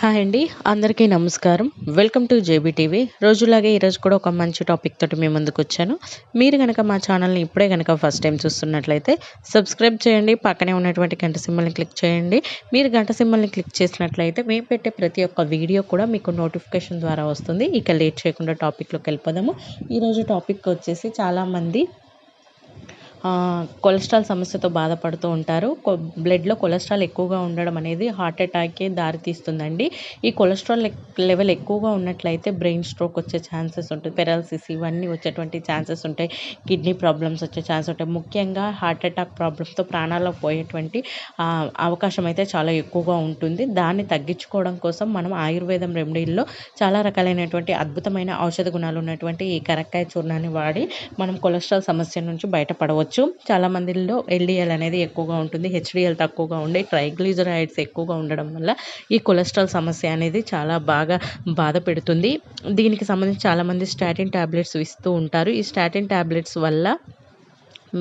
Hi అండి అందరికీ నమస్కారం. వెల్కమ్ టు జేబీటీవీ రోజులాగే ఈరోజు కూడా ఒక మంచి టాపిక్ తోటి మీ ముందుకు వచ్చాను. మీరు కనుక మా ఛానల్ని ఇప్పుడే కనుక ఫస్ట్ టైం చూస్తున్నట్లయితే సబ్స్క్రైబ్ చేయండి పక్కనే ఉన్నటువంటి గంట సింబల్ని క్లిక్ చేయండి. మీరు గంట సింబల్ని క్లిక్ చేసినట్లయితే మేము పెట్టే ప్రతి ఒక్క వీడియో కూడా మీకు నోటిఫికేషన్ ద్వారా వస్తుంది. ఇక లేట్ చేయకుండా టాపిక్లోకి వెళ్ళిపోదాము. ఈరోజు టాపిక్ వచ్చేసి చాలామంది కొలెస్ట్రాల్ సమస్యతో బాధపడుతూ ఉంటారు. బ్లడ్లో కొలెస్ట్రాల్ ఎక్కువగా ఉండడం అనేది హార్ట్ అటాక్కి దారితీస్తుందండి. ఈ కొలెస్ట్రాల్ లెవెల్ ఎక్కువగా ఉన్నట్లయితే బ్రెయిన్ స్ట్రోక్ వచ్చే ఛాన్సెస్ ఉంటుంది పెరాలసిస్ ఇవన్నీ వచ్చేటువంటి ఛాన్సెస్ ఉంటాయి. కిడ్నీ ప్రాబ్లమ్స్ వచ్చే ఛాన్స్ ఉంటాయి. ముఖ్యంగా హార్ట్ అటాక్ ప్రాబ్లమ్స్తో ప్రాణాల్లో పోయేటువంటి అవకాశం అయితే చాలా ఎక్కువగా ఉంటుంది. దాన్ని తగ్గించుకోవడం కోసం మనం ఆయుర్వేదం రెమెడీల్లో చాలా రకాలైనటువంటి అద్భుతమైన ఔషధ గుణాలు ఉన్నటువంటి ఈ కరక్కాయ చూర్ణాన్ని వాడి మనం కొలెస్ట్రాల్ సమస్య నుంచి బయటపడవచ్చు. చాలా చాలామందిలో ఎల్డిఎల్ అనేది ఎక్కువగా ఉంటుంది. హెచ్డిఎల్ తక్కువగా ఉండే ట్రైగ్లిజరైడ్స్ ఎక్కువగా ఉండడం వల్ల ఈ కొలెస్ట్రాల్ సమస్య అనేది చాలా బాగా బాధ పెడుతుంది. దీనికి సంబంధించి చాలామంది స్టాటిన్ ట్యాబ్లెట్స్ ఇస్తూ ఉంటారు. ఈ స్టాటిన్ ట్యాబ్లెట్స్ వల్ల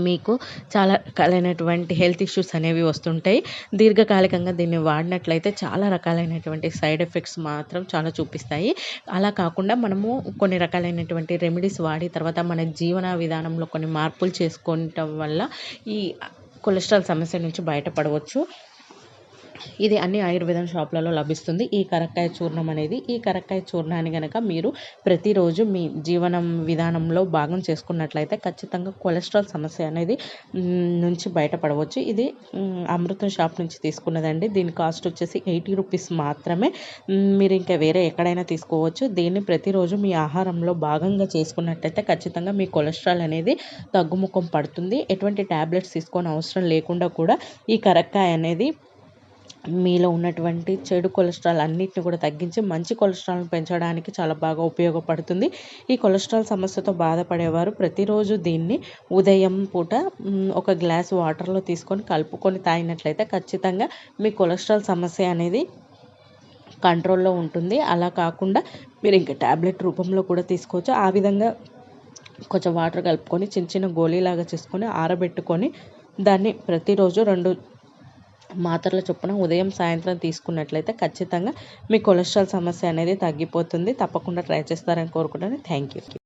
మీకు చాలా రకాలైనటువంటి హెల్త్ ఇష్యూస్ అనేవి వస్తుంటాయి. దీర్ఘకాలికంగా దీన్ని వాడినట్లయితే చాలా రకాలైనటువంటి సైడ్ ఎఫెక్ట్స్ మాత్రం చాలా చూపిస్తాయి. అలా కాకుండా మనము కొన్ని రకాలైనటువంటి రెమెడీస్ వాడి తర్వాత మన జీవన విధానంలో కొన్ని మార్పులు చేసుకోవటం వల్ల ఈ కొలెస్ట్రాల్ సమస్య నుంచి బయటపడవచ్చు. ఇది అన్ని ఆయుర్వేదం షాప్లలో లభిస్తుంది. ఈ కరక్కాయ చూర్ణం అనేది ఈ కరక్కాయ చూర్ణాన్ని కనుక మీరు ప్రతిరోజు మీ జీవనం విధానంలో భాగం చేసుకున్నట్లయితే ఖచ్చితంగా కొలెస్ట్రాల్ సమస్య అనేది నుంచి బయటపడవచ్చు. ఇది అమృతం షాప్ నుంచి తీసుకున్నదండి. దీని కాస్ట్ వచ్చేసి ఎయిటీ రూపీస్ మాత్రమే. మీరు ఇంకా వేరే ఎక్కడైనా తీసుకోవచ్చు. దీన్ని ప్రతిరోజు మీ ఆహారంలో భాగంగా చేసుకున్నట్లయితే ఖచ్చితంగా మీ కొలెస్ట్రాల్ అనేది తగ్గుముఖం పడుతుంది. ఎటువంటి ట్యాబ్లెట్స్ తీసుకొని అవసరం లేకుండా కూడా ఈ కరక్కాయ అనేది మీలో ఉన్నటువంటి చెడు కొలెస్ట్రాల్ అన్నిటిని కూడా తగ్గించి మంచి కొలెస్ట్రాల్ని పెంచడానికి చాలా బాగా ఉపయోగపడుతుంది. ఈ కొలెస్ట్రాల్ సమస్యతో బాధపడేవారు ప్రతిరోజు దీన్ని ఉదయం పూట ఒక గ్లాస్ వాటర్లో తీసుకొని కలుపుకొని తాగినట్లయితే ఖచ్చితంగా మీ కొలెస్ట్రాల్ సమస్య అనేది కంట్రోల్లో ఉంటుంది. అలా కాకుండా మీరు ఇంకా ట్యాబ్లెట్ రూపంలో కూడా తీసుకోవచ్చు. ఆ విధంగా కొంచెం వాటర్ కలుపుకొని చిన్న చిన్న గోళీలాగా చేసుకొని ఆరబెట్టుకొని దాన్ని ప్రతిరోజు రెండు మాత్రల చొప్పున ఉదయం సాయంత్రం తీసుకున్నట్లయితే ఖచ్చితంగా మీ కొలెస్ట్రాల్ సమస్య అనేది తగ్గిపోతుంది. తప్పకుండా ట్రై చేస్తారని కోరుకుంటాను థ్యాంక్ యూ.